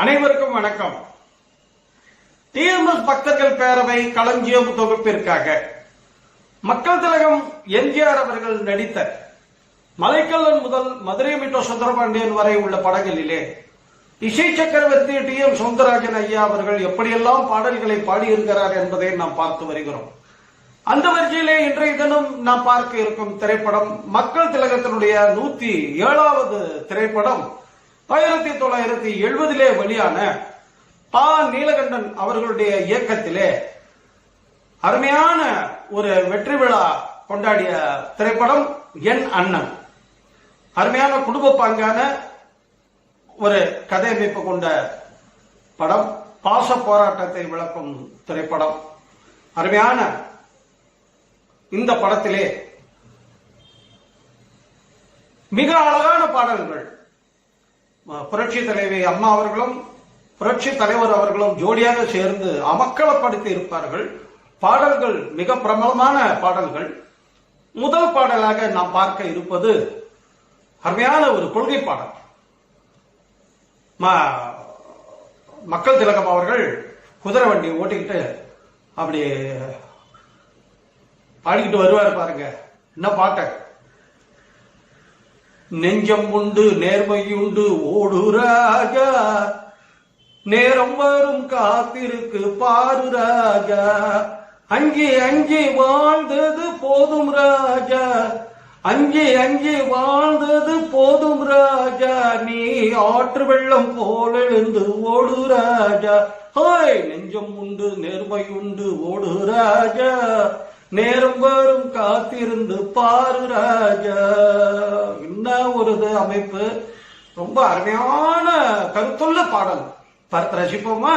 அனைவருக்கும் வணக்கம். டிஎம்எஸ் பக்தர்கள் பேரவை களஞ்சியம் தொகுப்பிற்காக மக்கள் திலகம் எம்ஜிஆர் அவர்கள் நடித்த மலைக்கல்லன் முதல் மதுரை மீட்டோ சுந்தரபாண்டியன் வரை உள்ள படங்களிலே இசை சக்கரவர்த்தி டி எம் சவுந்தரராஜன் ஐயா அவர்கள் எப்படியெல்லாம் பாடல்களை பாடியிருக்கிறார் என்பதை நாம் பார்த்து வருகிறோம். அந்த வரிசையிலே இன்றைய தினம் நாம் பார்க்க இருக்கும் திரைப்படம் மக்கள் திலகத்தினுடைய நூத்தி ஏழாவது திரைப்படம் ஆயிரத்தி தொள்ளாயிரத்தி எழுபதிலே வெளியான பா. நீலகண்டன் அவர்களுடைய இயக்கத்திலே அருமையான ஒரு வெற்றி விழா கொண்டாடிய திரைப்படம் என் அண்ணன். அருமையான குடும்ப பாங்கான ஒரு கதையமைப்பு கொண்ட படம் பாச போராட்டத்தை விளக்கும் திரைப்படம். அருமையான இந்த படத்திலே மிக அழகான பாடல்கள் புரட்சி தலைவி அம்மா அவர்களும் புரட்சி தலைவர் அவர்களும் ஜோடியாக சேர்ந்து அமக்களப்படுத்தி இருப்பார்கள். பாடல்கள் மிக பிரபலமான பாடல்கள். முதல் பாடலாக நாம் பார்க்க இருப்பது அருமையான ஒரு கொள்கை பாடல். மக்கள் திலகம் அவர்கள் குதிரை வண்டி ஓட்டிக்கிட்டு அப்படி பாடிக்கிட்டு வருவார் பாருங்க. என்ன பாட்ட? நெஞ்சம் உண்டு நேர்மையுண்டு ஓடு ராஜா நேரம் வரும் காத்திருக்கு பாரு ராஜா அங்கே அங்கே வாழ்ந்தது போதும் ராஜா. அங்கே அங்கே வாழ்ந்தது போதும் ராஜா. நீ ஆற்று வெள்ளம் போல எழுந்து ஓடு ராஜா ஹோய் நெஞ்சம் உண்டு நேர்மை உண்டு ஓடு ராஜா நேரம் வரும் காத்திருந்து பாரு ராஜா. என்ன ஒரு இது அமைப்பு? ரொம்ப அருமையான கருத்துள்ள பாடல். பார்த்து ரசிப்போமா?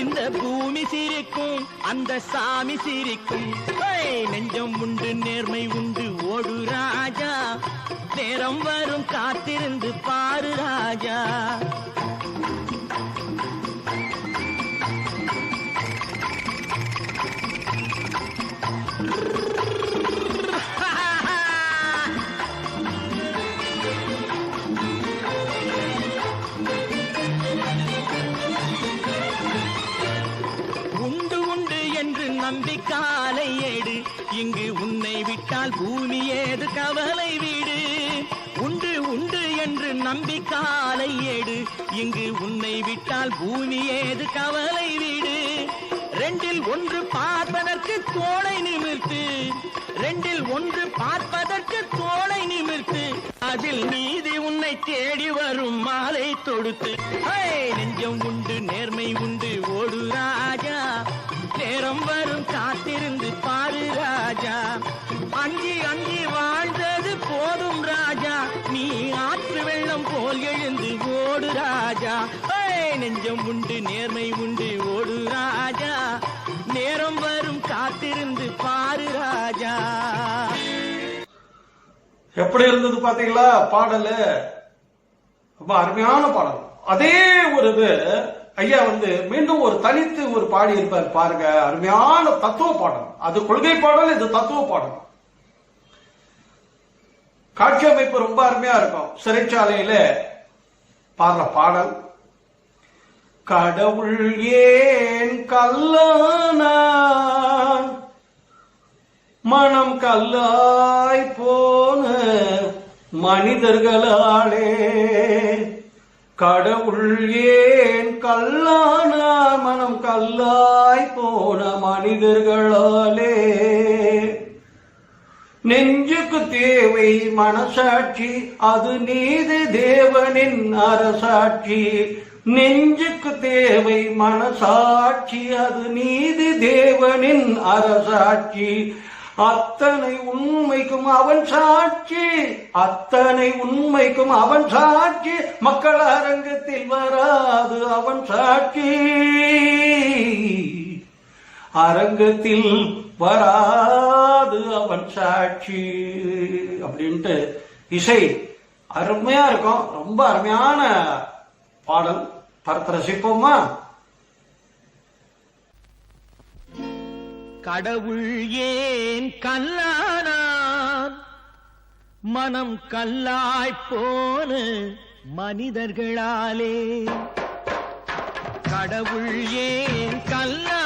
இந்த பூமி சிரிக்கும் அந்த சாமி சிரிக்கும். நெஞ்சம் உண்டு நேர்மை உண்டு ஓடு ராஜா. நேரம் வரும் காத்திருந்து பாரு ராஜா. இங்கு உன்னை விட்டால் பூமி ஏது கவலை வீடு? உண்டு உண்டு என்று நம்பி காலை ஏடு. இங்கு உன்னை விட்டால் பூமி ஏது கவலை வீடு? ரெண்டில் ஒன்று பார்ப்பதற்கு தோளை நிமிர்த்து. ரெண்டில் ஒன்று பார்ப்பதற்கு தோளை நிமிர்த்து. அதில் நீதி உன்னை தேடி வரும் மாலை தொடுத்து. நெஞ்சம் உண்டு நேர்மை உண்டு ஓடு ராஜா. நேரம் வரும் காத்திருந்து அஞ்சி அஞ்சி வாழ்ந்தது போதும் ராஜா. நீ ஆற்று வெள்ளம் போல் எழுந்து ஓடு ராஜா. நெஞ்சம் உண்டு நேர்மை உண்டு ஓடு ராஜா. நேரம் வரும் காத்திருந்து பாரு ராஜா. எப்படி இருந்தது பாத்தீங்களா? பாடலு. ரொம்ப அருமையான பாடல். அதே ஒரு ஐயா வந்து மீண்டும் ஒரு தனித்து ஒரு பாடி இருப்பார் பாருங்க. அருமையான தத்துவ பாடல். அது கொள்கை பாடல் இது தத்துவ பாடல். காட்சி அமைப்பு ரொம்ப அருமையா இருக்கும். சிறைச்சாலையில பாடுற பாடல் கடவுள் ஏன் கல்லானா மனம் கல்லாய் போன மனிதர்களாலே. கடவுள் ஏன் கல்லானா மனம் கல்லாய் போன மனிதர்களாலே. நெஞ்ச தேவை மனசாட்சி அது நீதி தேவனின் அரசாட்சி. நெஞ்சுக்கு தேவை மனசாட்சி அது நீதி தேவனின் அரசாட்சி. அத்தனை உண்மைக்கும் அவன் சாட்சி அத்தனை உண்மைக்கும் அவன் சாட்சி. மக்கள் அரங்கத்தில் வராது அவன் சாட்சி. அரங்கத்தில் வரா வராது அவன் சாட்சி அப்படின்ட்டு இசை அருமையா இருக்கும். ரொம்ப அருமையான பாடல். பரத்த ரசிப்போமா கடவுள் ஏன் கல்லானான் மனம் கல்லாய் போன மனிதர்களாலே. கடவுள் ஏன் கல்லா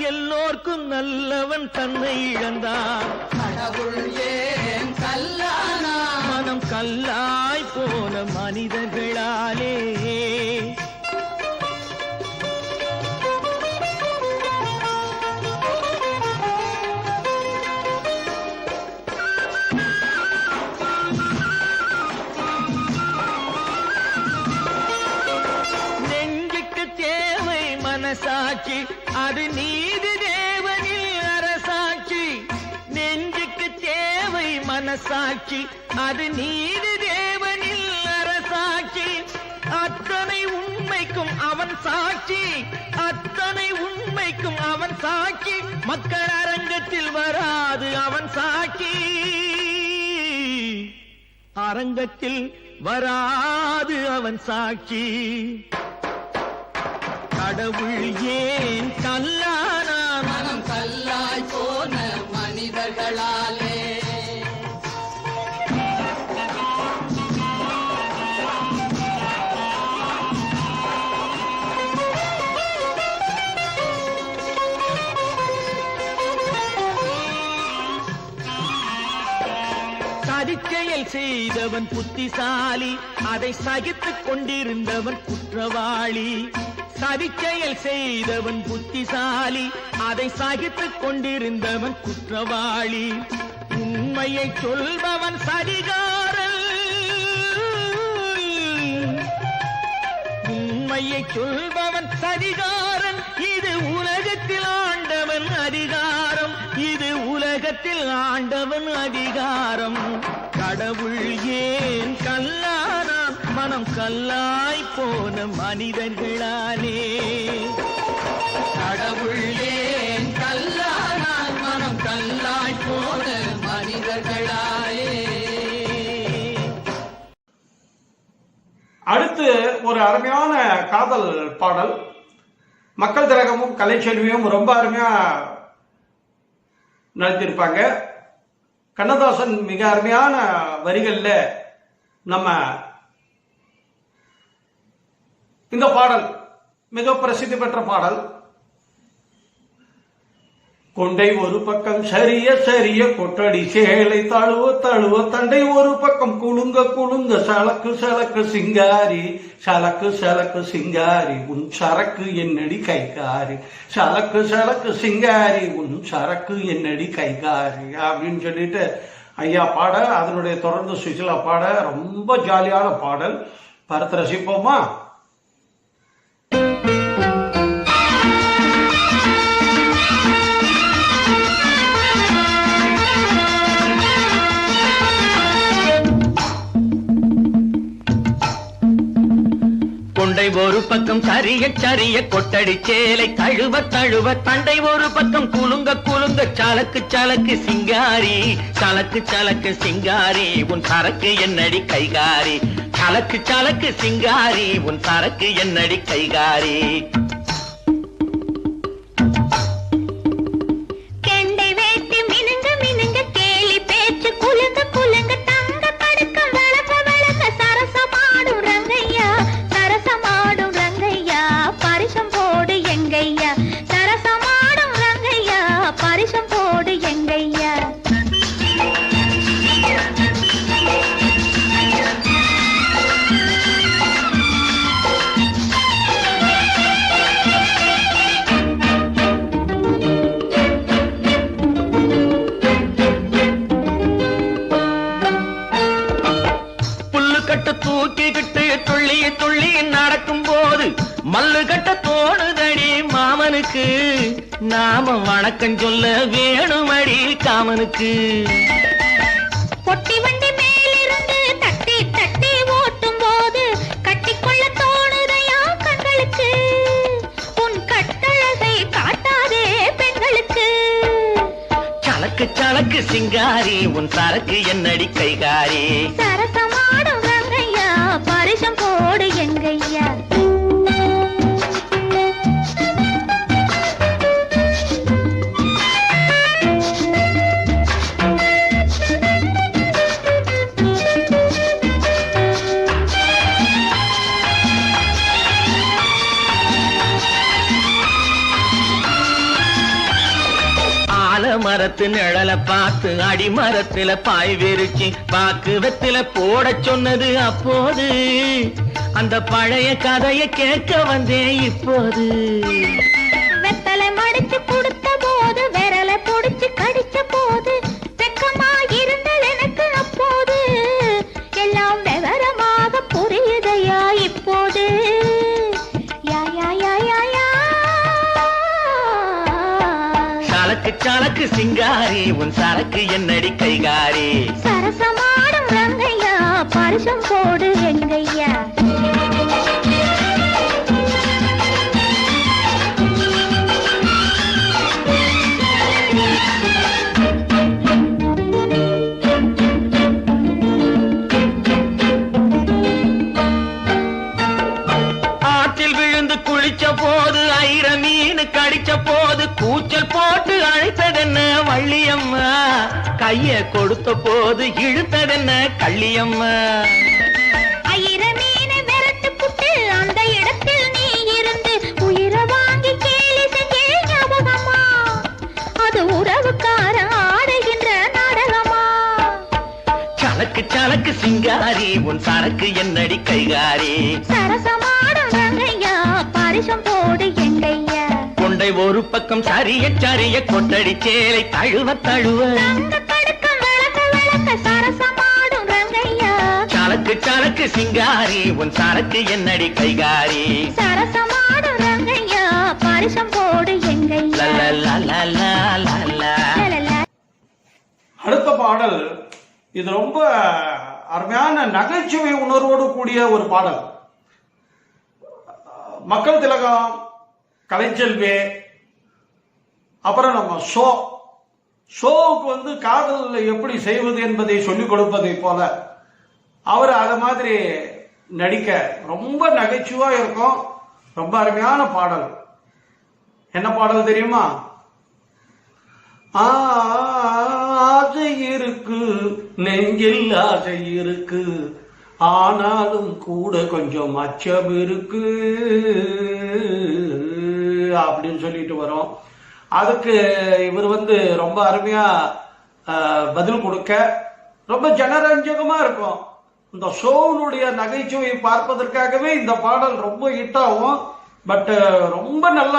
எல்லோர்க்கும் நல்லவன் தன்னை இழந்தான். கடவுள் ஏன் கல்லானா மனம் கல்லாய் போன மனிதர்களாலே. தேவை அது நீதி தேவனில் அரசாட்சி. அத்தனை உண்மைக்கும் அவன் சாட்சி. அத்தனை உண்மைக்கும் அவன் சாட்சி. மக்கள் அரங்கத்தில் வராது அவன் சாட்சி. அரங்கத்தில் வராது அவன் சாட்சி. கடவுள் ஏன் கல்லா செய்தவன் புத்திசாலி அதை சகித்துக் கொண்டிருந்தவன் குற்றவாளி. சதிச்செயல் செய்தவன் புத்திசாலி அதை சகித்துக் கொண்டிருந்தவன் குற்றவாளி. உண்மையை சொல்பவன் சதிகாரன். உண்மையை சொல்பவன் அதிகாரன் இது உலகத்தில் ஆண்டவன் அதிகாரம். இது உலகத்தில் ஆண்டவன் அதிகாரம். கடவுள் ஏன் கல்லானாம் மனம் கல்லாய் போன மனிதர்களாலே. கடவுள் ஏன் கல்லானால் மனம் கல்லாய் போன மனிதர்களாலே. அடுத்து ஒரு அருமையான காதல் பாடல். மக்கள் திலகமும் கலைச்செல்வியும் ரொம்ப அருமையா நடத்தியிருப்பாங்க. கண்ணதாசன் மிக அருமையான வரிகள்ல நம்ம இந்த பாடல் மிக பிரசித்தி பெற்ற பாடல். கொண்டை ஒரு பக்கம் சரிய சரிய கொட்டடி சேலை தழுவ தழுவ தண்டை ஒரு பக்கம் குலுங்க குலுங்க சலக்கு சலக்கு சிங்காரி சலக்கு சலக்கு சிங்காரி உன் சரக்கு என்னடி கைகாரி சலக்கு சலக்கு சிங்காரி உன் சரக்கு என்னடி கைகாரி அப்படின்னு சொல்லிட்டு ஐயா பாட அதனுடைய தொடர்ந்து சுவிசிலா பாட ரொம்ப ஜாலியான பாடல். பார்த்து ரசிப்போமா? தண்டை ஒரு பக்கம் சரிய சரிய கொட்டடி சேலை தழுவ தழுவ தண்டை ஒரு பக்கம் குலுங்க குலுங்க சலக்கு சலக்கு சிங்காரி சலக்கு சலக்கு சிங்காரி உன் சரக்கு என்னடி கைகாரி? சலக்கு சலக்கு சிங்காரி உன் சரக்கு என்னடி கைகாரி? வணக்கம் சொல்ல வேணுமடி காமனுக்கு. பொட்டி வண்டி மேலிருந்து தட்டி தட்டி ஓட்டும் போது கட்டிக்கொள்ள தோணுதையா கண்களுக்கு? உன் கட்டழகை காட்டாதே பெண்களுக்கு. சலக்கு சலக்கு சிங்காரி உன் சரக்கு என்னடி கைகாரி? சரசமாடும் ரங்கையா பரிசம் போடு எங்கையா மரத்து நிழல பார்த்து அடிமரத்துல பாய் விரிச்சு பாக்கு வெத்தில போட சொன்னது அப்போது. அந்த பழைய கதையை கேட்க வந்தேன் இப்போது. வெத்தலை மடிச்சு கொடுத்து சிங்காரி உன் சரக்கு என்னடி கைகாரி? சரசமாடும் ரங்கையா பரிசம் போடு எங்கையா? கைய கொடுத்த போது இழுத்ததென்ன கள்ளியம்மா? சலக்கு சலக்கு சிங்காரி உன் சரக்கு என்னடி கைகாரி? சரசமாடும் ரங்கையா பரிசம் போடு எங்கையா? கொண்டை ஒரு பக்கம் சரிய சரிய கொட்டடி சேலை தழுவ தழுவ. சரக்கு சரக்கு சிங்காரி உன் சரக்கு என்னடி கைகாரி? சரசமாடும் ரங்கையா பரிசம் போடு எங்கையா. அடுத்த பாடல் இது ரொம்ப அருமையான நகைச்சுவை உணர்வோடு கூடிய ஒரு பாடல். மக்கள் திலகம் கலைச்செல்வி அப்புறம் நம்ம ஷோ. ஷோவுக்கு வந்து காதல் எப்படி செய்வது என்பதை சொல்லிக் கொடுப்பதை போல அவர் அதை மாதிரி நடிக்க ரொம்ப நகைச்சுவா இருக்கும். ரொம்ப அருமையான பாடல். என்ன பாடல் தெரியுமா? ஆசை இருக்கு நெஞ்சில் ஆசை இருக்கு. ஆனாலும் கூட கொஞ்சம் அச்சம் இருக்கு. அப்படின்னு சொல்லிட்டு வரோம். அதுக்கு இவர் வந்து ரொம்ப அருமையா பதில் கொடுக்க ரொம்ப ஜனரஞ்சகமா இருக்கும். இந்த ஷோனுடைய நகைச்சுவை பார்ப்பதற்காகவே இந்த பாடல் ரொம்ப ஹிட் ஆகும். பட் ரொம்ப நல்ல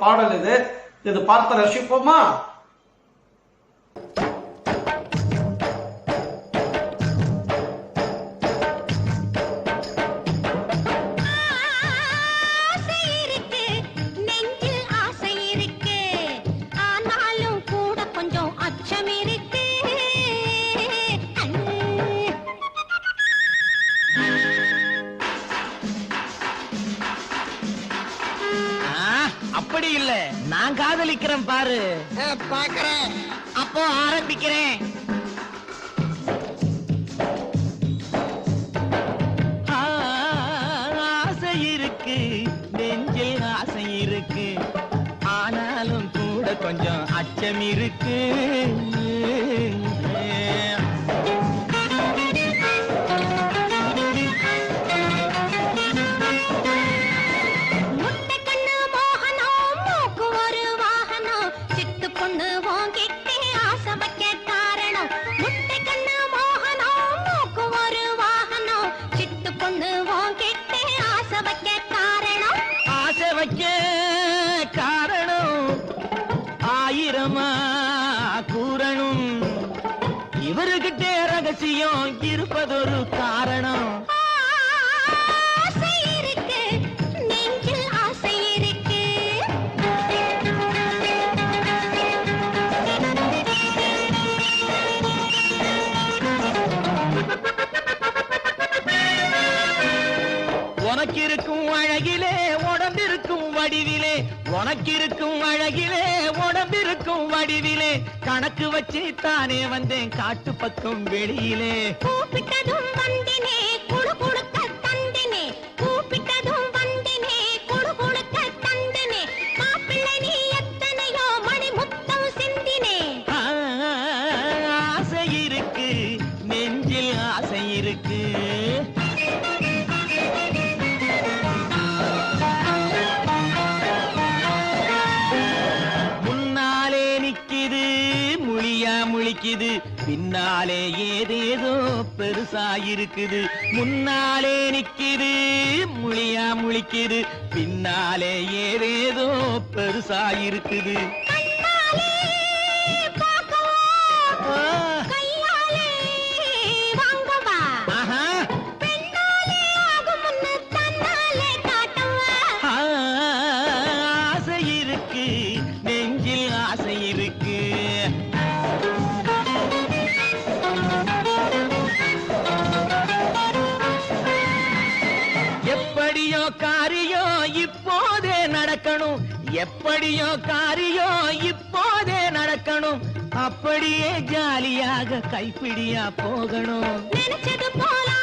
பாடல் இது. இது பார்த்து ரசிப்போமா? காதலிக்கிறேன் பாரு. பாக்குறேன் அப்போ ஆரம்பிக்கிறேன். ஆசை இருக்கு. நெஞ்சில் ஆசை இருக்கு. ஆனாலும் கூட கொஞ்சம் அச்சம் இருக்கு. காரணம் ஆயிரமா கூறணும். இவருகிட்டே ரகசியம் இருப்பதோ வடிவிலே உனக்கிருக்கும் அழகிலே உடம்பிருக்கும் வடிவிலே. கணக்கு வச்சு தானே வந்தேன் காட்டு பக்கம் வெளியிலே. கூப்பிட்டது இருக்குது முன்னாலே நிக்குது. முழியா முழிக்குது. பின்னாலே ஏதேதோ பெருசா இருக்குது எப்படியோ காரியோ இப்போதே நடக்கணும். அப்படியே ஜாலியாக கைப்பிடியா போகணும். நினைச்சது போல